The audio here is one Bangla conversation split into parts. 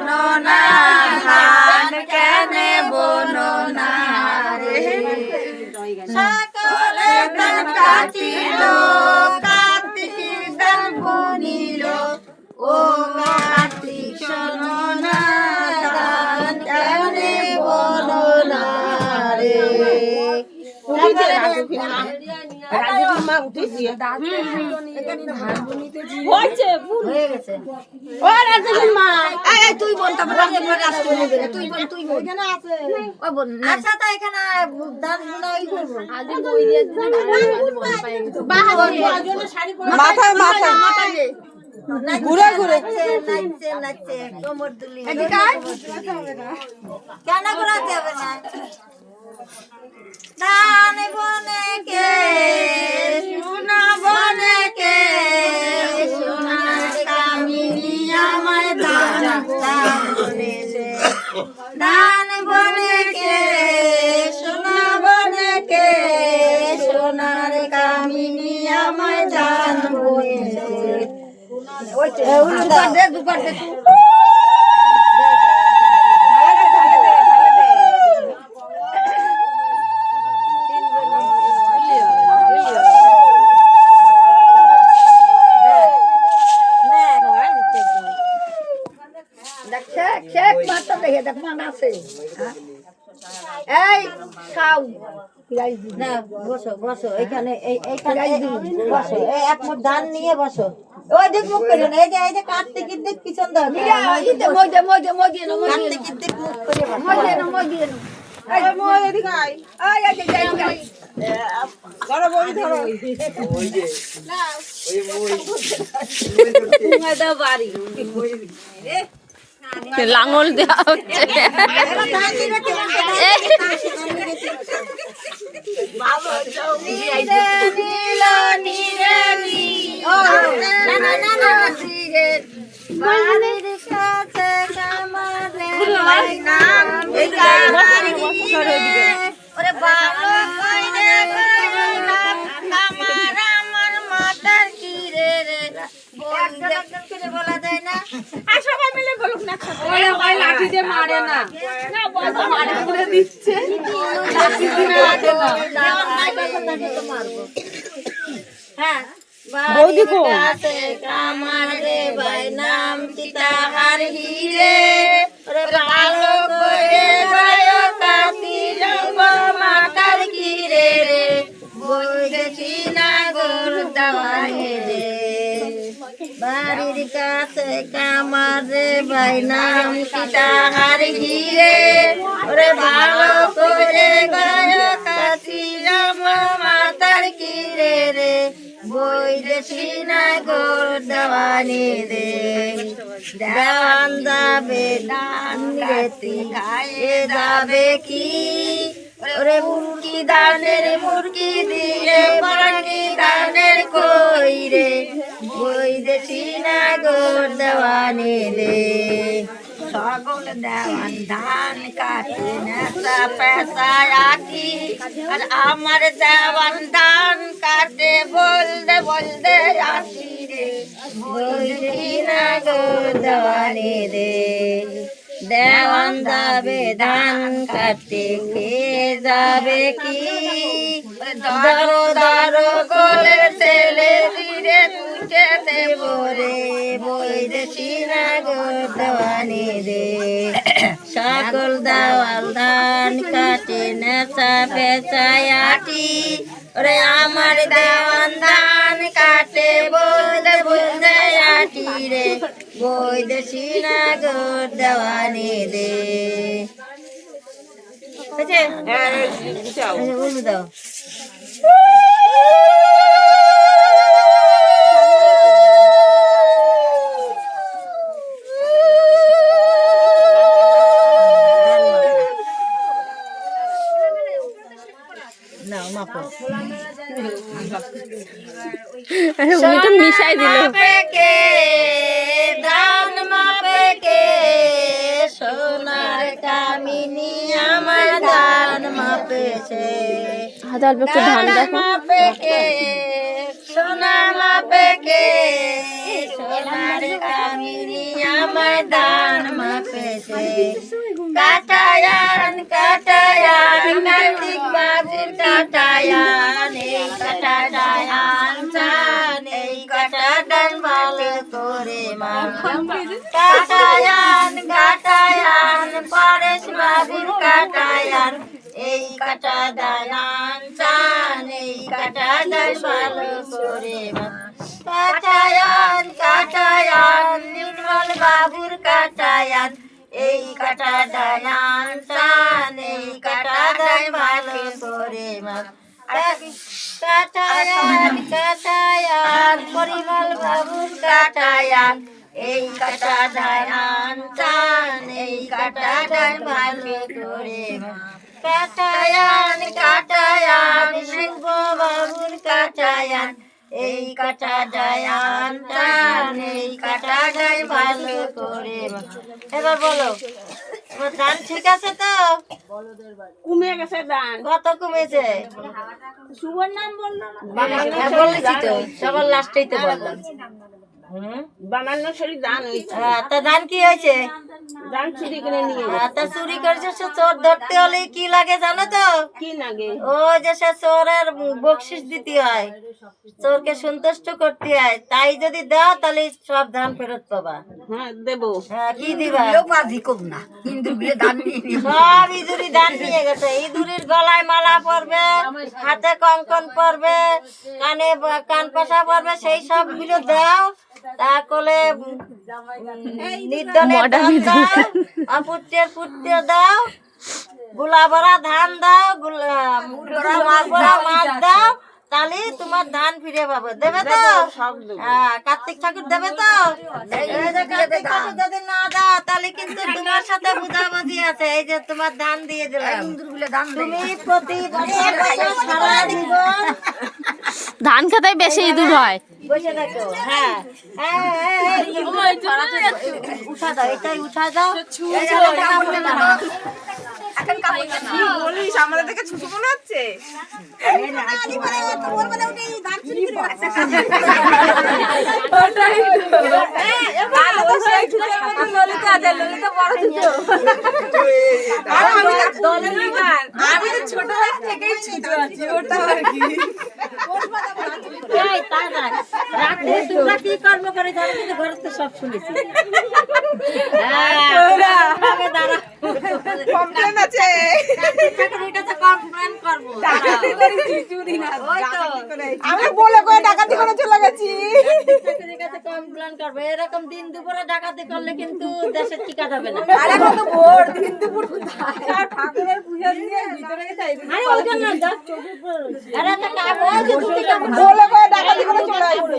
শোনো না ধান কেনে বনো তুই বল তুই বল তুই বল। আচ্ছা তো এখানে মাথায় মাথায়। মাথায় ঘুরে ঘুরে। কেন ঘোরাতে হবে না? দান বনে কে, সোনা বনে কে সোনার কামিনী আমায় বনে কে, সোনা কে, সোনার কামিনী আমায় তুই এই খাও না বসো বসো এখানে এইখানে বসো এই এক মুঠ ধান নিয়ে বসো। ওই দিক মুখ করে না এই যে এই যে কার্তিকের দিক পিছন দাও কার্তিকের দিক মুখ করে বসো। ধরো বড়ি ধরো। লাঙল দেওয়া হচ্ছে ধান দিলে কেমন নিরে নীল নিরে নী ও না কামারে নাম দেওয়া হচ্ছে। ওরে ভালো হ্যাঁ বৌদি কো? আমার রে ভাই নাম সীতাহার হিরে রে ভালো করে কামার রে ভাই নাম ওরে ভালো করে কাতি রঙ্গ মাতার কিরে রে। বৈদেশি নাগর দেওয়ানি রে। দেওয়ান যাবে, দান রেতি খায়ে যাবে কি? ওরে মুরগি দানের মুরগি দিয়ে মুরগি দানের কই রে। সকল দেওয়ান ধান কাটে, নেশা পেশা আটি আর আমার দেওয়ান ধান কাটে বলতে বলতে আসি রে। বলছি না গো রে। দেওয়ান যাবে ধান কাটে যাবে কি? দারো দারো গোলে রে। সকল দেওয়াল ধান কাটে নেশা পেঁচায় আটি। ওরে আমার দেওয়ান ধান কাটে বলতে বলতে আটি রে। বই দেশি না গো দেওয়ানি রে। হয়েছে? আচ্ছা, দাও। উনি তো মিশাই দিল। মাপেকে দান মাপেকে সোনার কামিনী আমার দান মাপেছে। হাতে অল্প একটু ধান দান দেখো। মাপেকে সোনা মাপেকে সোনার কামিনী আমার দান মাপে কাটায়ান কাটায়ান কার্তিক বাবুর কাটায়ান এই কাটায়ান চান এই কাটাটান ভালো করে কাটায়ান কাটায়ান পরেশ বাবুর কাটায়ান এই কাটা দানান চান কাটা ভালো করে মা কাটায়ান কাটায়ান পরিমল বাবুর কাটায়ান এই কাটা দায়ান চান এই কাটা দান ভালো করে কাটায়ান কাটায়ান শিল্প বাবুর কাটায়ান এই কাটা দায়ান চান এই কাটা দায় ভালো করে এবার বলো ধান ঠিক আছে তো? কমে গেছে কত কমেছে? শুভর নাম বলল হ্যাঁ, বলেছি তো সবার লাস্টেই তো বললাম। হুম? শরীর দান হ্যাঁ, তা ধান কি হয়েছে? দান চুরি করে নিয়ে হ্যাঁ, তা চুরি করেছে সে চোর ধরতে হলে কি লাগে জানো তো? কি লাগে? ও যে সে চোরের বকশিস দিতে হয় চোরকে সন্তুষ্ট করতে হয় তাই যদি দাও তাহলে সব ধান ফেরত পাবা। হ্যাঁ দেবো। হ্যাঁ কি দিবা? না ইন্দুর বিলে দান নিয়ে সব ইঁদুরি ধান নিয়ে গেছে। ইঁদুরির গলায় মালা পরবে হাতে কঙ্কন পরবে কানে কান পাশা পরবে সেই সবগুলো দাও নির্দনের ধান দাও ধান দাও গুলা মাছ দাও তাহলে তোমার ধান ফিরে পাবে। দেবে তো? হ্যাঁ কার্তিক ঠাকুর দেবে তো? কার্তিক ঠাকুর যদি না দাও তাহলে কিন্তু তোমার সাথে বুঝাবুঝি আছে। এই যে তোমার ধান দিয়ে দিলাম। তুমি প্রতি সারা জীবন ধান খেতে বেশি ইঁদুর হয়। বসে থাকো। হ্যাঁ। হ্যাঁ, হ্যাঁ, হ্যাঁ, উঠা দাও এটাই উঠা দাও? বলিস? আমাদের থেকে ছোট মনে হচ্ছে? আমি তো ছোটবেলা থেকেই ছোট আছি ওটা আর কি এই, তা না। রাত্রে তোমরা কি কর্ম করে? জানো কিন্তু ঘরে তো সব শুনেছি। হ্যাঁ। কমপ্লেন আছে। কাছে করব। আমি বলে করে ডাকাতি করে চলে গেছি। চাকরির কাছে complain করব। এরকম দিন দুপুরে ডাকাতি করলে কিন্তু দেশের টিকা যাবে না। আরে কত ভোর দিন দুপুর ঠাকুরের পূজা দিয়ে ভিতরে যাই আরে ওই জন্য দশ চব্বিশ আরে একটা কাজ, বলে ডাকাতি করে চলে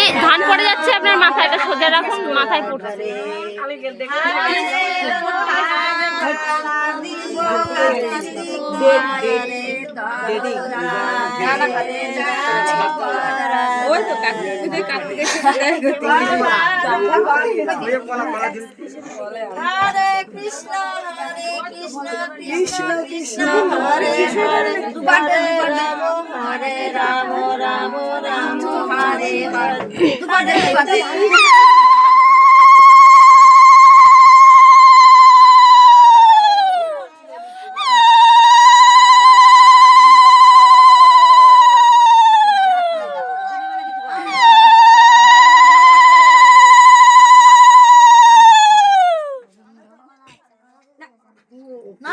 এই ধান পড়ে যাচ্ছে আপনার মাথায় সোজা রাখুন মাথায় পড়ছে। ওই তো পূজায় কার্তিকের হরে কৃষ্ণ হরে কৃষ্ণ কৃষ্ণ কৃষ্ণ হরে হরে। হরে রাম হরে রাম রাম রাম হরে হরে